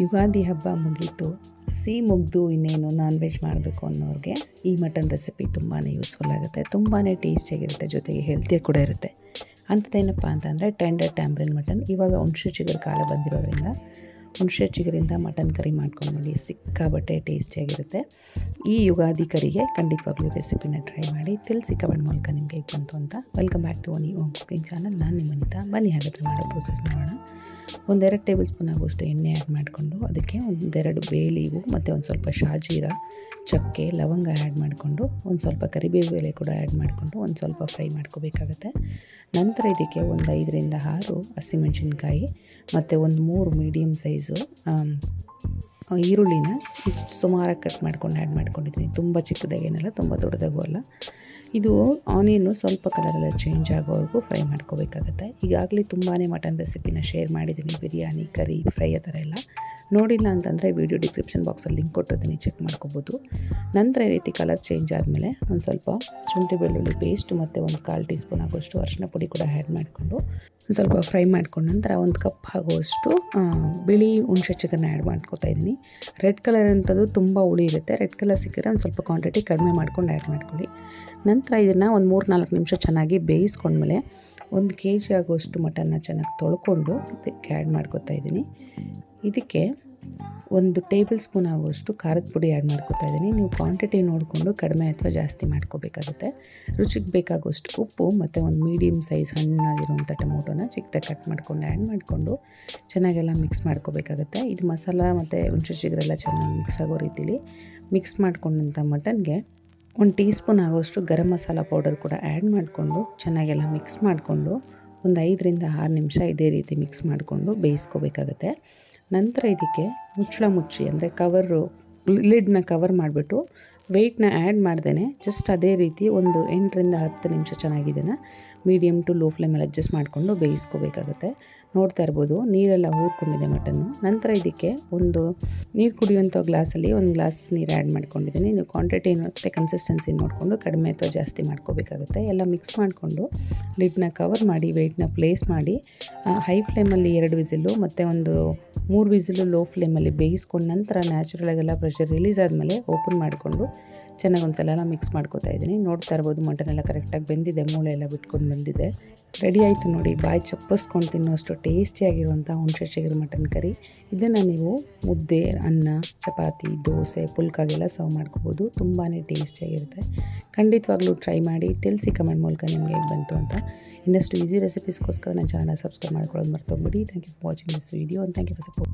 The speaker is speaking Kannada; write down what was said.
ಯುಗಾದಿ ಹಬ್ಬ ಮುಗೀತು. ಸಿಹಿ ಮುಗ್ದು ಇನ್ನೇನು ನಾನ್ ವೆಜ್ ಮಾಡಬೇಕು ಅನ್ನೋರಿಗೆ ಈ ಮಟನ್ ರೆಸಿಪಿ ತುಂಬಾ ಯೂಸ್ಫುಲ್ ಆಗುತ್ತೆ. ತುಂಬಾ ಟೇಸ್ಟಿಯಾಗಿರುತ್ತೆ ಜೊತೆಗೆ ಹೆಲ್ತಿಯಾಗಿ ಕೂಡ ಇರುತ್ತೆ. ಅಂಥದ್ದೇನಪ್ಪ ಅಂತಂದರೆ ಟೆಂಡರ್ ಟ್ಯಾಂಬ್ರಿನ್ ಮಟನ್ ಇವಾಗ ಹುಣಸೆ ಚಿಗುರು ಕಾಲ ಬಂದಿರೋದ್ರಿಂದ, ಹುಣಸೆ ಚಿಗುರಿಂದ ಮಟನ್ ಕರಿ ಮಾಡ್ಕೊಂಡು ನೋಡಿ ಸಿಕ್ಕಾಬಟ್ಟೆ ಟೇಸ್ಟಿಯಾಗಿರುತ್ತೆ ಈ ಯುಗಾದಿ ಕರಿಗೆ ಖಂಡಿತವಾಗ್ಲೂ ರೆಸಿಪಿನ ಟ್ರೈ ಮಾಡಿ, ತಿಳಿಸಿ ಕಮೆಂಟ್ ಮೂಲಕ ನಿಮಗೆ ಬಂತು ಅಂತ. ವೆಲ್ಕಮ್ ಬ್ಯಾಕ್ ಟು ಓನಿ ಓಮ್ ಕುಕಿಂಗ್ ಚಾನಲ್ ನಾನು ನಿಮ್ಮನಿತ ಬನ್ನಿ ಹಾಗಾದರೆ ಮಾಡೋ ಪ್ರೋಸೆಸ್ ನೋಡೋಣ. ಒಂದೆರಡು ಟೇಬಲ್ ಸ್ಪೂನ್ ಆಗುವಷ್ಟು ಎಣ್ಣೆ ಆ್ಯಡ್ ಮಾಡಿಕೊಂಡು ಅದಕ್ಕೆ ಒಂದೆರಡು ಬೇಲೀವು ಮತ್ತು ಒಂದು ಸ್ವಲ್ಪ ಶಾಜೀರ, ಚಕ್ಕೆ, ಲವಂಗ ಆ್ಯಡ್ ಮಾಡಿಕೊಂಡು ಒಂದು ಸ್ವಲ್ಪ ಕರಿಬೇವು ಎಲೆ ಕೂಡ ಆ್ಯಡ್ ಮಾಡಿಕೊಂಡು ಒಂದು ಸ್ವಲ್ಪ ಫ್ರೈ ಮಾಡ್ಕೋಬೇಕಾಗತ್ತೆ. ನಂತರ ಇದಕ್ಕೆ ಒಂದು ಐದರಿಂದ ಆರು ಹಸಿಮೆಣಸಿನ್ಕಾಯಿ ಮತ್ತು ಒಂದು ಮೂರು ಮೀಡಿಯಮ್ ಸೈಜು ಈರುಳ್ಳಿನ ಸುಮಾರಾಗಿ ಕಟ್ ಮಾಡ್ಕೊಂಡು ಆ್ಯಡ್ ಮಾಡ್ಕೊಂಡಿದ್ದೀನಿ. ತುಂಬ ಚಿಕ್ಕದಾಗೇನಲ್ಲ ತುಂಬ ದೊಡ್ಡದಾಗೂ ಅಲ್ಲ. ಇದು ಆನಿಯನ್ನು ಸ್ವಲ್ಪ ಕಲರೆಲ್ಲ ಚೇಂಜ್ ಆಗೋವರೆಗೂ ಫ್ರೈ ಮಾಡ್ಕೋಬೇಕಾಗತ್ತೆ. ಈಗಾಗಲೇ ತುಂಬಾ ಮಟನ್ ರೆಸಿಪಿನ ಶೇರ್ ಮಾಡಿದ್ದೀನಿ. ಬಿರಿಯಾನಿ ಕರಿ ಫ್ರೈ ಆ ಥರ ಎಲ್ಲ. ನೋಡಿಲ್ಲ ಅಂತಂದರೆ ವೀಡಿಯೋ ಡಿಸ್ಕ್ರಿಪ್ಷನ್ ಬಾಕ್ಸಲ್ಲಿ ಲಿಂಕ್ ಕೊಟ್ಟಿದ್ದೀನಿ ಚೆಕ್ ಮಾಡ್ಕೋಬೋದು. ನಂತರ ಈ ರೀತಿ ಕಲರ್ ಚೇಂಜ್ ಆದಮೇಲೆ ಒಂದು ಸ್ವಲ್ಪ ಶುಂಠಿ ಬೆಳ್ಳುಳ್ಳಿ ಪೇಸ್ಟ್ ಮತ್ತು ಒಂದು ಕಾಲು ಟೀ ಸ್ಪೂನ್ ಆಗೋಷ್ಟು ಅರಿಶಿನ ಪುಡಿ ಕೂಡ ಆ್ಯಡ್ ಮಾಡಿಕೊಂಡು ಒಂದು ಸ್ವಲ್ಪ ಫ್ರೈ ಮಾಡ್ಕೊಂಡು ನಂತರ ಒಂದು ಕಪ್ ಆಗುವಷ್ಟು ಬಿಳಿ ಹುಣಸೆ ಚಿಕನ್ ಆ್ಯಡ್ ಮಾಡ್ಕೊತಾ ಇದ್ದೀನಿ. ರೆಡ್ ಕಲರ್ ಅಂಥದ್ದು ತುಂಬ ಹುಳಿ ಇರುತ್ತೆ. ರೆಡ್ ಕಲರ್ ಸಿಕ್ಕಿದ್ರೆ ಒಂದು ಸ್ವಲ್ಪ ಕ್ವಾಂಟಿಟಿ ಕಡಿಮೆ ಮಾಡ್ಕೊಂಡು ಆ್ಯಡ್ ಮಾಡ್ಕೊಳ್ಳಿ. ನಂತರ ಇದನ್ನು ಒಂದು ಮೂರು ನಾಲ್ಕು ನಿಮಿಷ ಚೆನ್ನಾಗಿ ಬೇಯಿಸ್ಕೊಂಡ್ಮೇಲೆ ಒಂದು ಕೆ ಜಿ ಆಗುವಷ್ಟು ಮಟನ್ನ ಚೆನ್ನಾಗಿ ತೊಳ್ಕೊಂಡು ಇದಕ್ಕೆ ಆ್ಯಡ್ ಮಾಡ್ಕೋತಾ ಇದ್ದೀನಿ. ಇದಕ್ಕೆ ಒಂದು ಟೇಬಲ್ ಸ್ಪೂನ್ ಆಗುವಷ್ಟು ಖಾರದ ಪುಡಿ ಆ್ಯಡ್ ಮಾಡ್ಕೊತಾ ಇದ್ದೀನಿ. ನೀವು ಕ್ವಾಂಟಿಟಿ ನೋಡಿಕೊಂಡು ಕಡಿಮೆ ಅಥವಾ ಜಾಸ್ತಿ ಮಾಡ್ಕೋಬೇಕಾಗುತ್ತೆ. ರುಚಿಗೆ ಬೇಕಾಗುವಷ್ಟು ಉಪ್ಪು ಮತ್ತು ಒಂದು ಮೀಡಿಯಮ್ ಸೈಜ್ ಹಣ್ಣಾಗಿರುವಂಥ ಟೊಮೊಟೊನ ಚಿಕ್ಕದಾಗಿ ಕಟ್ ಮಾಡ್ಕೊಂಡು ಆ್ಯಡ್ ಮಾಡಿಕೊಂಡು ಚೆನ್ನಾಗೆಲ್ಲ ಮಿಕ್ಸ್ ಮಾಡ್ಕೋಬೇಕಾಗುತ್ತೆ. ಇದು ಮಸಾಲ ಮತ್ತು ಹುಣಸೆ ಚಿಗರೆಲ್ಲ ಚೆನ್ನಾಗಿ ಮಿಕ್ಸ್ ಆಗೋ ರೀತಿಲಿ ಮಿಕ್ಸ್ ಮಾಡ್ಕೊಂಡಂಥ ಮಟನ್ಗೆ ಒಂದು ಟೀ ಸ್ಪೂನ್ ಆಗೋಷ್ಟು ಗರಂ ಮಸಾಲ ಪೌಡರ್ ಕೂಡ ಆ್ಯಡ್ ಮಾಡಿಕೊಂಡು ಚೆನ್ನಾಗೆಲ್ಲ ಮಿಕ್ಸ್ ಮಾಡಿಕೊಂಡು ಒಂದು ಐದರಿಂದ ಆರು ನಿಮಿಷ ಇದೇ ರೀತಿ ಮಿಕ್ಸ್ ಮಾಡಿಕೊಂಡು ಬೇಯಿಸ್ಕೋಬೇಕಾಗತ್ತೆ. ನಂತರ ಇದಕ್ಕೆ ಮುಚ್ಚಳ ಮುಚ್ಚಿ ಅಂದರೆ ಕವರು ಲಿಡ್ನ ಕವರ್ ಮಾಡಿಬಿಟ್ಟು ವೆಯ್ಟ್ನ ಆ್ಯಡ್ ಮಾಡ್ದೇ ಜಸ್ಟ್ ಅದೇ ರೀತಿ ಒಂದು ಎಂಟರಿಂದ ಹತ್ತು ನಿಮಿಷ ಚೆನ್ನಾಗಿದೆನ ಮೀಡಿಯಮ್ ಟು ಲೋ ಫ್ಲೇಮಲ್ಲಿ ಅಡ್ಜಸ್ಟ್ ಮಾಡಿಕೊಂಡು ಬೇಯಿಸ್ಕೋಬೇಕಾಗುತ್ತೆ. ನೋಡ್ತಾ ಇರ್ಬೋದು, ನೀರೆಲ್ಲ ಹೂರ್ಕೊಂಡಿದೆ ಮಟನ್ನು. ನಂತರ ಇದಕ್ಕೆ ಒಂದು ನೀರು ಕುಡಿಯುವಂಥ ಗ್ಲಾಸಲ್ಲಿ ಒಂದು ಗ್ಲಾಸ್ ನೀರು ಆ್ಯಡ್ ಮಾಡ್ಕೊಂಡಿದ್ದೀನಿ. ನೀವು ಕ್ವಾಂಟಿಟಿ ಮತ್ತು ಕನ್ಸಿಸ್ಟೆನ್ಸಿ ನೋಡಿಕೊಂಡು ಕಡಿಮೆ ಅಥವಾ ಜಾಸ್ತಿ ಮಾಡ್ಕೋಬೇಕಾಗುತ್ತೆ. ಎಲ್ಲ ಮಿಕ್ಸ್ ಮಾಡಿಕೊಂಡು ಲಿಡ್ನ ಕವರ್ ಮಾಡಿ ವೆಯ್ಟ್ನ ಪ್ಲೇಸ್ ಮಾಡಿ ಹೈ ಫ್ಲೇಮಲ್ಲಿ ಎರಡು ವಿಸಿಲು ಮತ್ತು ಒಂದು ಮೂರು ವಿಸಿಲು ಲೋ ಫ್ಲೇಮಲ್ಲಿ ಬೇಯಿಸ್ಕೊಂಡು ನಂತರ ನ್ಯಾಚುರಲಾಗೆಲ್ಲ ಪ್ರೆಷರ್ ರಿಲೀಸ್ ಆದಮೇಲೆ ಓಪನ್ ಮಾಡಿಕೊಂಡು ಚೆನ್ನಾಗಿ ಒಂದು ಸಲ ಎಲ್ಲ ಮಿಕ್ಸ್ ಮಾಡ್ಕೋತಾ ಇದ್ದೀನಿ. ನೋಡ್ತಾ ಇರ್ಬೋದು ಮಟನ್ ಎಲ್ಲ ಕರೆಕ್ಟಾಗಿ ಬೆಂದಿದೆ ಮೂಳೆ ಎಲ್ಲ ಬಿಟ್ಕೊಂಡು ಬಂದಿದೆ. ರೆಡಿ ಆಯಿತು ನೋಡಿ, ಬಾಯಿ ಚಪ್ಪಿಸ್ಕೊಂಡು ತಿನ್ನೋಷ್ಟು ಟೇಸ್ಟಿಯಾಗಿರುವಂಥ ಹುಣಸೆ ಚಿಗುರು ಮಟನ್ ಕರಿ. ಇದನ್ನು ನೀವು ಮುದ್ದೆ, ಅನ್ನ, ಚಪಾತಿ, ದೋಸೆ, ಪುಲ್ಕಾಗೆಲ್ಲ ಸರ್ವ್ ಮಾಡ್ಕೋಬೋದು. ತುಂಬಾ ಟೇಸ್ಟಿಯಾಗಿರುತ್ತೆ. ಖಂಡಿತವಾಗ್ಲೂ ಟ್ರೈ ಮಾಡಿ, ತಿಳಿಸಿ ಕಮೆಂಟ್ ಮೂಲಕ ನಿಮಗೆ ಹೇಗೆ ಬಂತು ಅಂತ. ಇನ್ನಷ್ಟು ಈಸಿ ರೆಸಿಪೀಸ್ಗೋಸ್ಕರ ನನ್ನ ಚಾನಲ್ ಸಬ್ಸ್ಕ್ರೈಬ್ ಮಾಡ್ಕೊಳ್ಳೋದು ಮರ್ತೋಗ್ಬಿಡಿ. Thank you for watching this video and thank you for support